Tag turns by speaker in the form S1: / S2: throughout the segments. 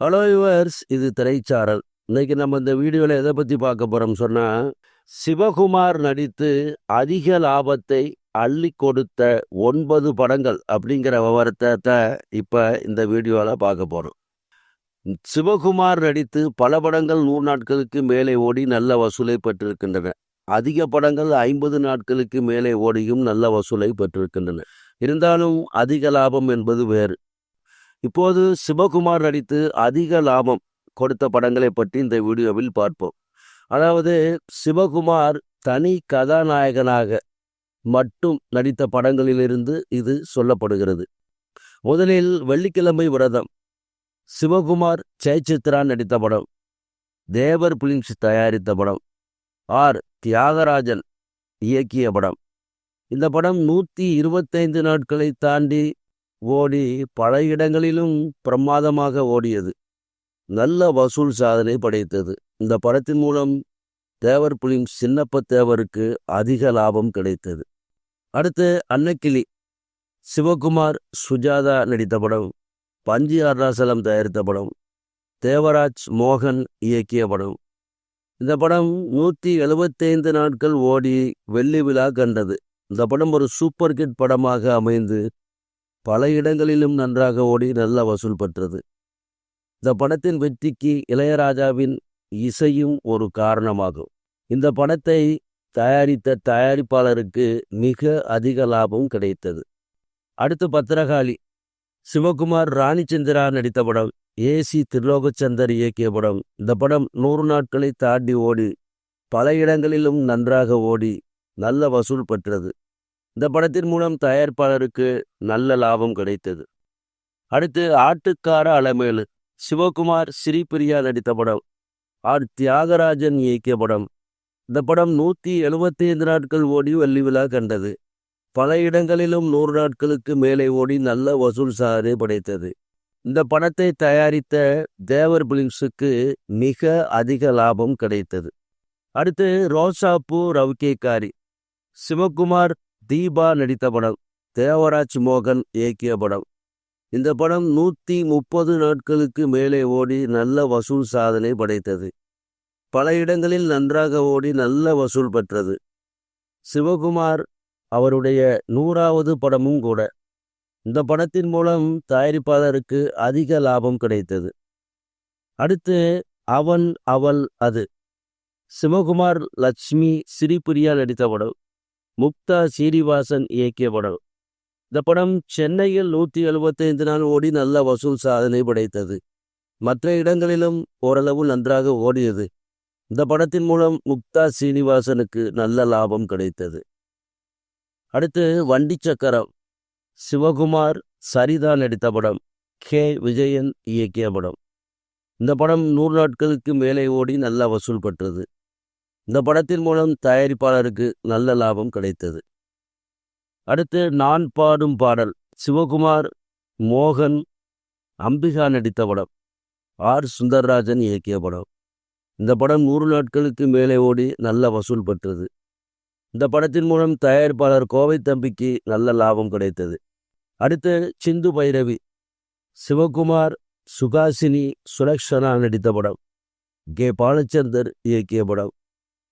S1: Hello yours இது திரைச்சாரல். இன்னைக்கு நம்ம இந்த வீடியோவில் எதை பற்றி பார்க்க போகிறோம் சொன்னால் சிவகுமார் நடித்து அதிக லாபத்தை அள்ளி கொடுத்த ஒன்பது படங்கள் அப்படிங்கிற விவரத்தை இப்போ இந்த வீடியோவில் பார்க்க போகிறோம் சிவகுமார் நடித்து பல படங்கள் நூறு நாட்களுக்கு மேலே ஓடி நல்ல வசூலை பெற்றிருக்கின்றன. அதிக படங்கள் ஐம்பது நாட்களுக்கு மேலே ஓடியும் நல்ல வசூலை பெற்றிருக்கின்றன. இருந்தாலும் அதிக லாபம் என்பது வேறு. இப்போது சிவகுமார் நடித்து அதிக லாபம் கொடுத்த படங்களை பற்றி இந்த வீடியோவில் பார்ப்போம். அதாவது சிவகுமார் தனி கதாநாயகனாக மட்டும் நடித்த படங்களிலிருந்து இது சொல்லப்படுகிறது. முதலில் வெள்ளிக்கிழமை விரதம் சிவகுமார் ஜெயசித்ரா நடித்த படம் தேவர் பிலிம்ஸ் தயாரித்த படம் ஆர். தியாகராஜன் இயக்கிய படம். இந்த படம் நூற்றி இருபத்தைந்து நாட்களை தாண்டி ஓடி பல இடங்களிலும் பிரமாதமாக ஓடியது. நல்ல வசூல் சாதனை படைத்தது. இந்த படத்தின் மூலம் தேவர் புலிம் சின்னப்ப தேவருக்கு அதிக லாபம் கிடைத்தது. அடுத்து அன்னக்கிளி. சிவகுமார் சுஜாதா நடித்த படம். பஞ்சி அருணாசலம் தயாரித்த படம். தேவராஜ் மோகன் இயக்கிய படம். இந்த படம் நூற்றி எழுபத்தைந்து நாட்கள் ஓடி வெள்ளி விழா கண்டது. இந்த படம் ஒரு சூப்பர் ஹிட் படமாக அமைந்து பல இடங்களிலும் நன்றாக ஓடி நல்ல வசூல் பெற்றது. இந்த படத்தின் வெற்றிக்கு இளையராஜாவின் இசையும் ஒரு காரணமாகும். இந்த படத்தை தயாரித்த தயாரிப்பாளருக்கு மிக அதிக லாபம் கிடைத்தது. அடுத்து பத்திரகாளி. சிவகுமார் ராணிச்சந்திரா நடித்த படம் ஏ சி திருலோகச்சந்தர் இயக்கிய படம். இந்த படம் நூறு நாட்களை தாண்டி ஓடி பல இடங்களிலும் நன்றாக ஓடி நல்ல வசூல் பெற்றது. இந்த படத்தின் மூலம் தயாரிப்பாளருக்கு நல்ல லாபம் கிடைத்தது. அடுத்து ஆட்டுக்கார அலமேலு சிவகுமார் ஸ்ரீபிரியா நடித்த படம் ஆர். தியாகராஜன் இயக்கிய படம். இந்த படம் நூற்றி எழுபத்தைந்து நாட்கள் ஓடி வெள்ளி விழா கண்டது. பல இடங்களிலும் நூறு நாட்களுக்கு மேலே ஓடி நல்ல வசூல் சாறு படைத்தது. இந்த படத்தை தயாரித்த தேவர் பிலிம்ஸுக்கு மிக அதிக லாபம் கிடைத்தது. அடுத்து ரோசாப்பூ ரவுகேக்காரி சிவகுமார் தீபா நடித்த படம் தேவராஜ் மோகன் இயக்கிய படம். இந்த படம் நூற்றி முப்பது நாட்களுக்கு மேலே ஓடி நல்ல வசூல் சாதனை படைத்தது. பல இடங்களில் நன்றாக ஓடி நல்ல வசூல் பெற்றது. சிவகுமார் அவருடைய நூறாவது படமும் கூட. இந்த படத்தின் மூலம் தயாரிப்பாளருக்கு அதிக லாபம் கிடைத்தது. அடுத்து அவன் அவள் அது. சிவகுமார் லட்சுமி ஸ்ரீபிரியா நடித்த படம். முக்தா சீனிவாசன் இயக்கிய படம். இந்த படம் சென்னையில் நூற்றி எழுபத்தைந்து நாள் ஓடி நல்ல வசூல் சாதனை படைத்தது. மற்ற இடங்களிலும் ஓரளவு நன்றாக ஓடியது. இந்த படத்தின் மூலம் முக்தா சீனிவாசனுக்கு நல்ல லாபம் கிடைத்தது. அடுத்து வண்டி சக்கரம். சிவகுமார் சரிதா நடித்த படம். கே. விஜயன் இயக்கிய படம். இந்த படம் நூறு நாட்களுக்கு மேலே ஓடி நல்ல வசூல் பெற்றது. இந்த படத்தின் மூலம் தயாரிப்பாளருக்கு நல்ல லாபம் கிடைத்தது. அடுத்து நான் பாடும் பாடல் சிவகுமார் மோகன் அம்பிகா நடித்த படம் ஆர். சுந்தர்ராஜன் இயக்கிய படம். இந்த படம் நூறு நாட்களுக்கு மேலே ஓடி நல்ல வசூல் பெற்றது. இந்த படத்தின் மூலம் தயாரிப்பாளர் கோவை தம்பிக்கு நல்ல லாபம் கிடைத்தது. அடுத்து சிந்து பைரவி சிவகுமார் சுகாசினி சுலக்ஷனா நடித்த படம் கே. பாலச்சந்தர் இயக்கிய படம்.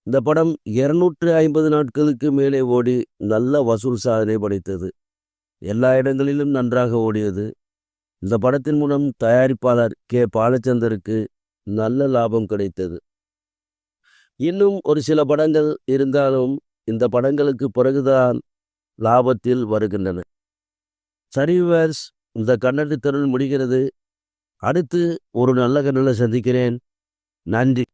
S1: இந்த படம் இருநூற்று ஐம்பது நாட்களுக்கு மேலே ஓடி நல்ல வசூல் சாதனை படைத்தது. எல்லா இடங்களிலும் நன்றாக ஓடியது. இந்த படத்தின் மூலம் தயாரிப்பாளர் கே. பாலச்சந்தருக்கு நல்ல லாபம் கிடைத்தது. இன்னும் ஒரு சில படங்கள் இருந்தாலும் இந்த படங்களுக்கு பிறகுதான் லாபத்தில் வருகின்றன. சரிவர்ஸ் இந்த கண்ணடி திறன் முடிகிறது. அடுத்து ஒரு நல்ல கண்ணில் சந்திக்கிறேன். நன்றி.